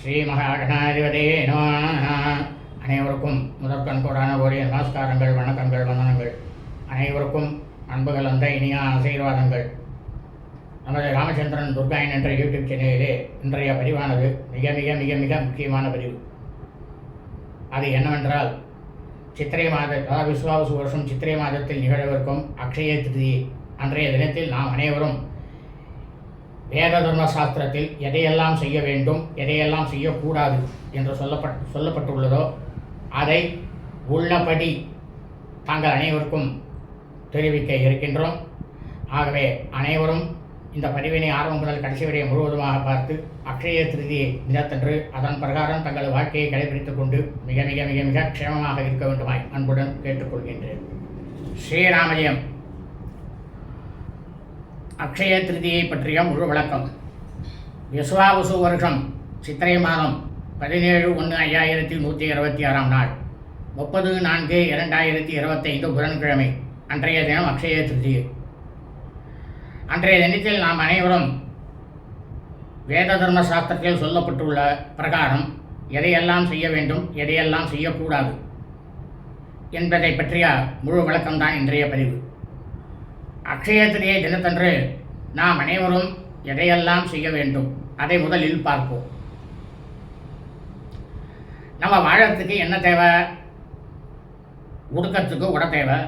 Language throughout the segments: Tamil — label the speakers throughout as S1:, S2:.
S1: ஸ்ரீ மகாகணாதிபதே அனைவருக்கும் முதற்கண் கூடான ஓரிய நமஸ்காரங்கள் வணக்கங்கள் வந்தனங்கள். அனைவருக்கும் அன்பு கலந்த இனிய ஆசீர்வாதங்கள். நமது ராமச்சந்திரன் துர்காயன் என்ற யூடியூப் சேனலிலே இன்றைய பதிவானது மிக மிக மிக மிக முக்கியமான பதிவு. அது என்னவென்றால் சித்திரை மாத அதாவது விஸ்வாவசு வருஷம் சித்திரை மாதத்தில் நிகழவிருக்கும் அக்ஷய திருதி அன்றைய தினத்தில் நாம் அனைவரும் வேத தர்ம சாஸ்திரத்தில் எதையெல்லாம் செய்ய வேண்டும் எதையெல்லாம் செய்யக்கூடாது என்று சொல்லப்பட் சொல்லப்பட்டுள்ளதோ அதை உள்ளபடி தாங்கள் அனைவருக்கும் தெரிவிக்க இருக்கின்றோம். ஆகவே அனைவரும் இந்த பதிவினை ஆரம்பம் முதல் கடைசி வரை முழுவதுமாக பார்த்து அக்ஷய திருதியை தினத்தன்று அதன் பிரகாரம் தங்கள் வாழ்க்கையை கடைபிடித்துக் கொண்டு மிக மிக மிக மிக க்ஷேமமாக இருக்க வேண்டுமாய் அன்புடன் கேட்டுக்கொள்கின்றேன். ஸ்ரீராமஜயம். அக்ஷய திருதியை பற்றிய முழு விளக்கம். விஸ்வாவசு வருஷம் சித்திரை மாதம் பதினேழு ஒன்று ஐயாயிரத்தி நூற்றி இருபத்தி ஆறாம் நாள். முப்பது நான்கு இரண்டாயிரத்தி இருபத்தைந்து புதன்கிழமை அன்றைய தினம் அக்ஷய திருதியை அன்றைய தினத்தில் நாம் அனைவரும் வேத தர்ம சாஸ்திரத்தில் சொல்லப்பட்டுள்ள பிரகாரம் எதையெல்லாம் செய்ய வேண்டும் எதையெல்லாம் செய்யக்கூடாது என்பதை பற்றிய முழு விளக்கம்தான் இன்றைய பதிவு. அக்ஷய தினத்தன்று நாம் அனைவரும் எதையெல்லாம் செய்ய வேண்டும் அதை முதலில் பார்ப்போம். நம்ம வாழறதுக்கு என்ன தேவை? உடுக்கத்துக்கு உட தேவை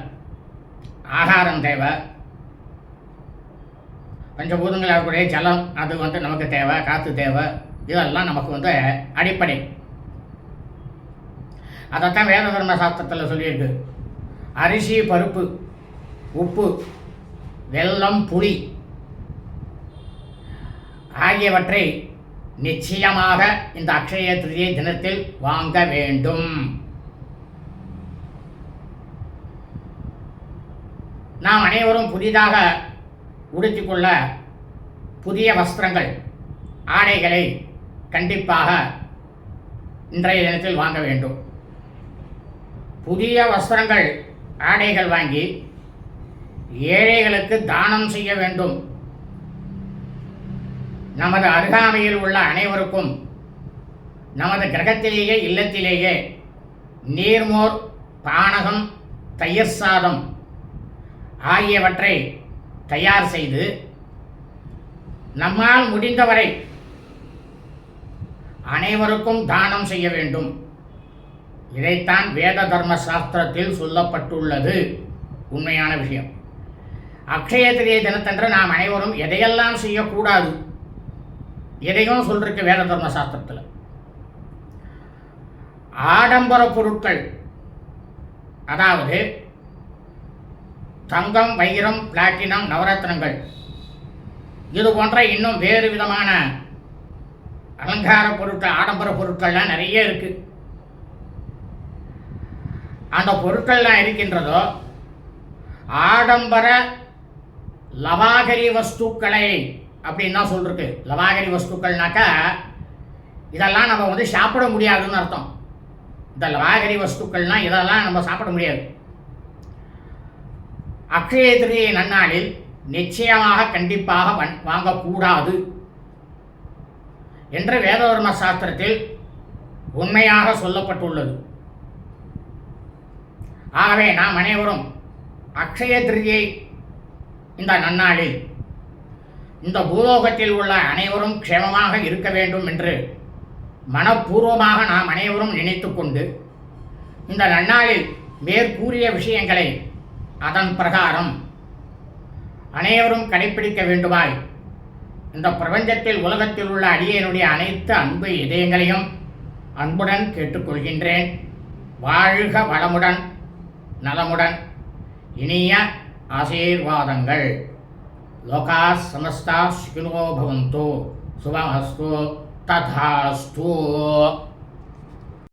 S1: ஆகாரம் தேவை பஞ்சபூதங்களாக இருக்கக்கூடிய ஜலம் அது வந்து நமக்கு தேவை காற்று தேவை இதெல்லாம் நமக்கு வந்து அடிப்படை. அதைத்தான் வேத தர்ம சாஸ்திரத்தில் சொல்லியிருக்கு. அரிசி பருப்பு உப்பு வெல்லம் புளி ஆகியவற்றை நிச்சயமாக இந்த அக்ஷய திருதியை தினத்தில் வாங்க வேண்டும். நாம் அனைவரும் புதிதாக உடுத்திக்கொள்ள புதிய வஸ்திரங்கள் ஆடைகளை கண்டிப்பாக இன்றைய தினத்தில் வாங்க வேண்டும். புதிய வஸ்திரங்கள் ஆடைகள் வாங்கி ஏழைகளுக்கு தானம் செய்ய வேண்டும். நமது அருகாமையில் உள்ள அனைவருக்கும் நமது கிரகத்திலேயே இல்லத்திலேயே நீர்மோர் பானகம் தயிர் சாதம் ஆகியவற்றை தயார் செய்து நம்மால் முடிந்தவரை அனைவருக்கும் தானம் செய்ய வேண்டும். இதைத்தான் வேத தர்ம சாஸ்திரத்தில் சொல்லப்பட்டுள்ளது. உண்மையான விஷயம். அக்ஷய திரிய தினத்தன்று நாம் அனைவரும் எதையெல்லாம் செய்யக்கூடாது? எதையும் சொல்லிருக்கு வேத தர்ம சாஸ்திரத்தில். ஆடம்பர பொருட்கள் அதாவது தங்கம் வைரம் பிளாட்டினம் நவரத்னங்கள் இது போன்ற இன்னும் வேறு விதமான அலங்கார பொருட்கள் ஆடம்பர பொருட்கள்லாம் நிறைய இருக்கு. அந்த பொருட்கள்லாம் இருக்கின்றதோ ஆடம்பர லவாகரி வஸ்துக்களை அப்படின்னு தான் சொல்லிருக்கு லவாகரி வஸ்துக்கள்னாக்கா இதெல்லாம் நம்ம வந்து சாப்பிட முடியாதுன்னு அர்த்தம். இந்த லவாகரி வஸ்துக்கள்னால் இதெல்லாம் நம்ம சாப்பிட முடியாது. அக்ஷய திருதியை நன்னாளில் நிச்சயமாக கண்டிப்பாக வன் வாங்கக்கூடாது. என்று வேதவர்ம சாஸ்திரத்தில் உண்மையாக சொல்லப்பட்டுள்ளது. ஆகவே நாம் அனைவரும் அக்ஷய திருதியை இந்த நன்னாளில் இந்த பூலோகத்தில் உள்ள அனைவரும் க்ஷேமமாக இருக்க வேண்டும் என்று மனப்பூர்வமாக நாம் அனைவரும் நினைத்துக்கொண்டு இந்த நன்னாளில் மேற்கூறிய விஷயங்களை அதன் பிரகாரம் அனைவரும் கடைப்பிடிக்க வேண்டுமாய் இந்த பிரபஞ்சத்தில் உலகத்தில் உள்ள அடியனுடைய அனைத்து அன்பு இதயங்களையும் அன்புடன் கேட்டுக்கொள்கின்றேன். வாழ்க வளமுடன் நலமுடன் இனிய ஆசீர்வாதங்கள். லோகா சமஸ்தா சுகினோ பவந்தோ சுபமஸ்து ததாஸ்து